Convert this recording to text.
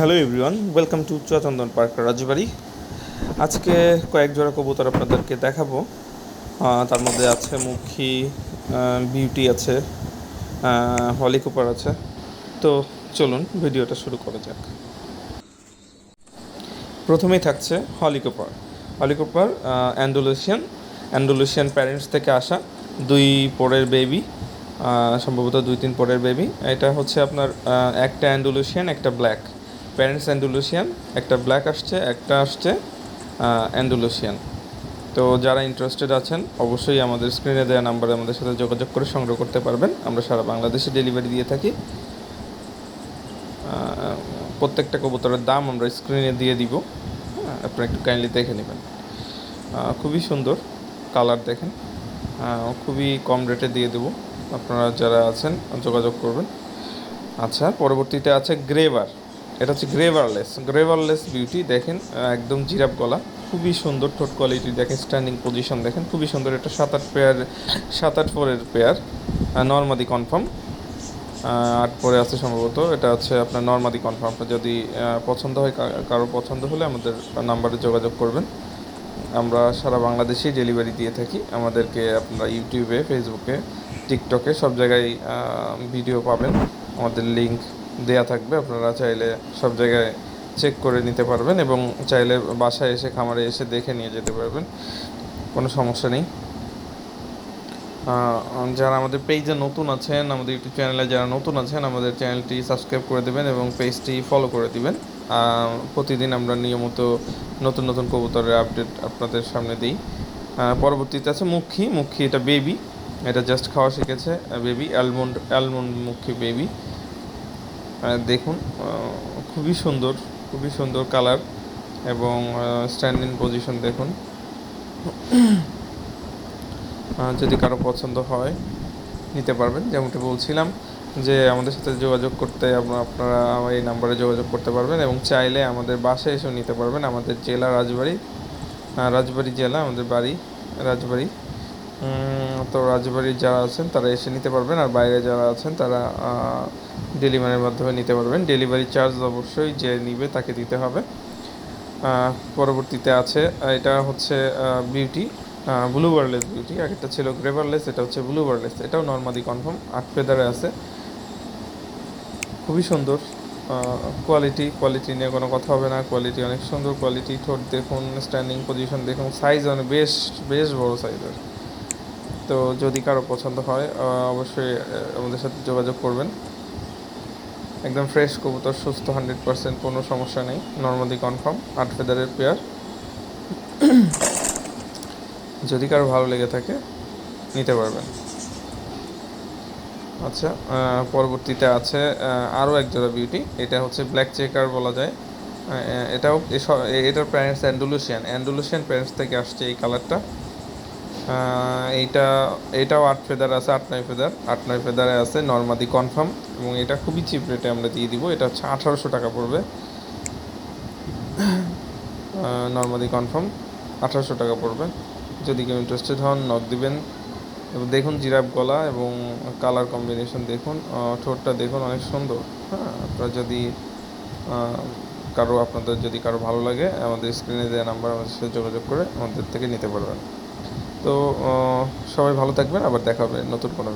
Hello everyone welcome to Chandan park Rajbari আজকে কয়েক জোড়া কবুতর আপনাদেরকে দেখাবো। তার মধ্যে আছে মুখী বিউটি আছে হলিকুপার আছে। তো চলুন, ভিডিওটা শুরু করা যাক। প্রথমেই থাকছে হলিকুপার হলিকুপার অ্যান্ডোলেশিয়ান অ্যান্ডোলেশিয়ান প্যারেন্টস থেকে আসা দুই পরের বেবি সম্ভবত দুই তিন পরের বেবি এটা হচ্ছে আপনার একটা অ্যান্ডোলেশিয়ান একটা ব্ল্যাক প্যারেন্টস অ্যান্ডোলেশিয়ান একটা ব্ল্যাক আসছে একটা আসছে অ্যান্ডোলেশিয়ান তো যারা ইন্টারেস্টেড আছেন অবশ্যই আমাদের স্ক্রিনে দেওয়া নাম্বারে আমাদের সাথে যোগাযোগ করে সংগ্রহ করতে পারবেন। আমরা সারা বাংলাদেশে ডেলিভারি দিয়ে থাকি। প্রত্যেকটা কবুতরের দাম আমরা স্ক্রিনে দিয়ে দিব। হ্যাঁ, আপনারা একটু কাইন্ডলি দেখে নেবেন। খুবই সুন্দর কালার দেখেন। খুবই কম রেটে দিয়ে দেবো। আপনারা যারা আছেন যোগাযোগ করবেন। আচ্ছা পরবর্তীতে আছে গ্রেভার এটা হচ্ছে গ্রেভারলেস গ্রেভারলেস বিউটি দেখেন একদম জিরাপ গলা। খুবই সুন্দর, ঠোঁট কোয়ালিটি দেখেন স্ট্যান্ডিং পজিশন দেখেন, খুবই সুন্দর। এটা সাত আট পেয়ার সাত আট ফোরের পেয়ার নর্মাদি কনফার্ম আট পরে আছে সম্ভবত। এটা হচ্ছে আপনার নর্মাদি কনফার্ম যদি পছন্দ হয় কারও পছন্দ হলে আমাদের নাম্বারে যোগাযোগ করবেন। আমরা সারা বাংলাদেশেই ডেলিভারি দিয়ে থাকি। আমাদেরকে আপনারা ইউটিউবে ফেসবুকে টিকটকে সব জায়গায় ভিডিও পাবেন। আমাদের লিংক দেয়া থাকবে। আপনারা চাইলে সব জায়গায় চেক করে নিতে পারবেন এবং চাইলে বাসায় এসে, খামারে এসে দেখে নিয়ে যেতে পারবেন। কোনো সমস্যা নেই। যারা আমাদের পেজে নতুন আছেন, আমাদের ইউটিউব চ্যানেলে যারা নতুন আছেন, আমাদের চ্যানেলটি সাবস্ক্রাইব করে দেবেন এবং পেজটি ফলো করে দিবেন। প্রতিদিন আমরা নিয়মিত নতুন নতুন কবুতরের আপডেট আপনাদের সামনে দিই। পরবর্তীতে আছে মুখী। মুখী এটা বেবি এটা জাস্ট খাওয়া শিখেছে বেবি অ্যালমন্ড অ্যালমন্ড মুখী বেবি দেখুন খুবই সুন্দর খুবই সুন্দর কালার এবং স্ট্যান্ডিং পজিশন দেখুন। যদি কারও পছন্দ হয়, নিতে পারবেন। যেমনটি বলছিলাম যে, আমাদের সাথে যোগাযোগ করতে আপ- আপনারা এই নাম্বারে যোগাযোগ করতে পারবেন এবং চাইলে আমাদের বাসায় এসেও নিতে পারবেন। আমাদের জেলা রাজবাড়ি রাজবাড়ি জেলা, আমাদের বাড়ি রাজবাড়ি। তো রাজবাড়ির যারা আছেন তারা এসে নিতে পারবেন আর বাইরে যারা আছেন তারা ডেলিভারির মাধ্যমে নিতে পারবেন। ডেলিভারি চার্জ অবশ্যই যে নিবে তাকে দিতে হবে। পরবর্তীতে আছে এটা হচ্ছে বিউটি ব্লু বার্লেস বিউটি আগেরটা ছিল গ্রেভারলেস এটা হচ্ছে ব্লু বার্লেস এটাও নর্মাদি কনফার্ম আট ফেদারে আছে। খুবই সুন্দর কোয়ালিটি কোয়ালিটি নিয়ে কোনো কথা হবে না। কোয়ালিটি অনেক সুন্দর কোয়ালিটি ঠোঁট দেখুন স্ট্যান্ডিং পজিশন দেখুন সাইজ অনেক, বেশ বেশ বড় সাইজের তো যদি কারও পছন্দ হয় অবশ্যই আমাদের সাথে যোগাযোগ করবেন। একদম ফ্রেশ কবুতর, সুস্থ হান্ড্রেড পার্সেন্ট কোনো সমস্যা নেই। নর্মালি কনফার্ম আট ফেদারের পেয়ার যদি কারও ভালো লেগে থাকে, নিতে পারবেন। আচ্ছা পরবর্তীতে আছে আরও এক জোড়া বিউটি এটা হচ্ছে ব্ল্যাক চেকার বলা যায়। এটাও এটার প্যারেন্টস অ্যান্ডুলুশিয়ান অ্যান্ডুলুশিয়ান প্যারেন্টস থেকে আসছে এই কালারটা এইটা, এটাও আট ফেদার আছে, আট নয় ফেদার। আট নয় ফেদারে আছে নর্মাদি কনফার্ম, এবং এটা খুবই চিপ রেটে আমরা দিয়ে দিব। এটা হচ্ছে আঠারোশো টাকা পড়বে। নর্মাদি কনফার্ম, আঠারোশো টাকা পড়বে। যদি কেউ ইন্টারেস্টেড হন নক দিবেন। এবং দেখুন জিরাফ গলা এবং কালার কম্বিনেশন দেখুন। ঠোঁটটা দেখুন অনেক সুন্দর। হ্যাঁ আপনারা যদি কারও, আপনাদের যদি কারও ভালো লাগে, আমাদের স্ক্রিনে দেওয়া নাম্বার আমাদের সাথে যোগাযোগ করে আমাদের থেকে নিতে পারবেন। তো সবাই ভালো থাকবেন আবার দেখা হবে নতুন কোনো